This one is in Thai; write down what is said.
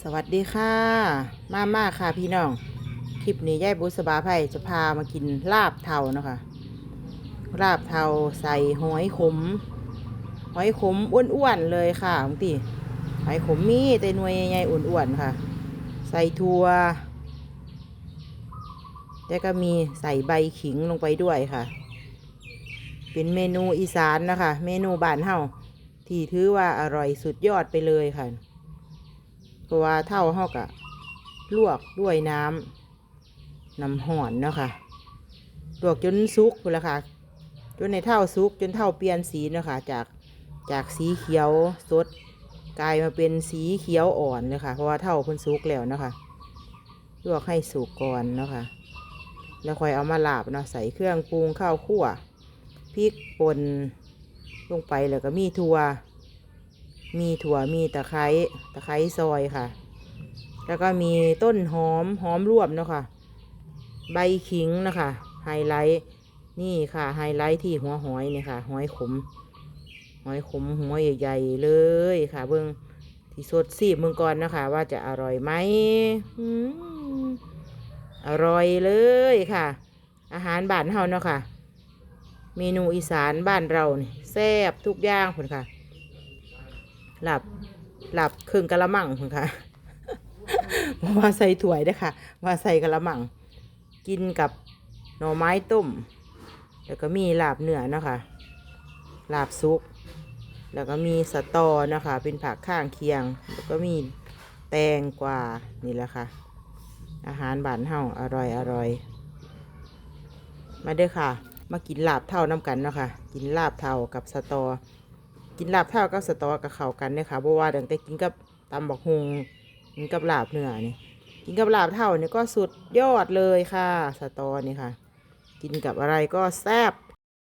สวัสดีค่ะ มาม่าค่ะพี่น้อง คลิปนี้ยายบุษบาไผ่จะพามากินลาบเทานะคะลาบเทาใส่หอยขม หอยขมอ้วนๆเลยค่ะบางทีหอยขมมีแต่หน่วยใหญ่ๆอ้วนๆค่ะ ใส่ถั่วแล้วก็มีใส่ใบขิงลงไปด้วยค่ะ เป็นเมนูอีสานนะคะ เมนูบ้านเฮาที่ถือว่าอร่อยสุดยอดไปเลยค่ะ เพราะว่าเท่าเฮากะลวกด้วยน้ำน้ำห่อนเนาะค่ะลวกจนสุกพุ่นละค่ะจนในเท่าสุกจนเท่าเปลี่ยนสีเนาะค่ะจากจากสีเขียวสดกลายมาเป็นสีเขียวอ่อนเลยค่ะเพราะว่าเท่าพิ่นสุกแล้วเนาะค่ะลวกให้สุกก่อนเนาะค่ะ แล้วค่อยเอามาลาบเนาะใส่เครื่องปรุงข้าวคั่วพริกป่นลงไปแล้วก็มีถั่ว มีถั่วมีตะไคร้ตะไคร้ซอยค่ะ แล้วก็มีต้นหอมหอมรวบเนาะค่ะ ใบขิงนะคะไฮไลท์นี่ค่ะไฮไลท์ที่หัวหอยเนี่ยค่ะ หอยขม หอยขมหัวใหญ่ๆเลยค่ะเบิ้งที่สดสีบมึงก่อนนะคะ ว่าจะอร่อยไหมอร่อยเลยค่ะ อาหารบ้านเฮาเนาะค่ะ เมนูอีสานบ้านเราเนี่ยแซ่บทุกอย่างคนค่ะ หลับหลับเครึ่องกะละมังคุณค่ะเพราะว่าใส่ถ้วยเด้ค่ะ ว่าใส่กะละมัง กินกับหน่อไม้ต้ม แล้วก็มีหลาบเนื้อนะคะหลาบซุปแล้วก็มีสะตอนะคะ เป็นผักข้างเคียง แล้วก็มีแตงกวานี่แหละค่ะ อาหารบ้านเฮาอร่อยอร่อย มาเด้อค่ะ มากินลาบเท่าน้ำกันเนาะค่ะ กินลาบเท่ากับสะตอ กินลาบเท่ากับสตอกับเขากันเนี่ยค่ะเพราะว่าตั้งแต่กินกับตำบักฮงกินกับลาบเนื้อนี่กินกับลาบเท่านี่ก็สุดยอดเลยค่ะ สตอนี่ค่ะ กินกับอะไรก็แซ่บ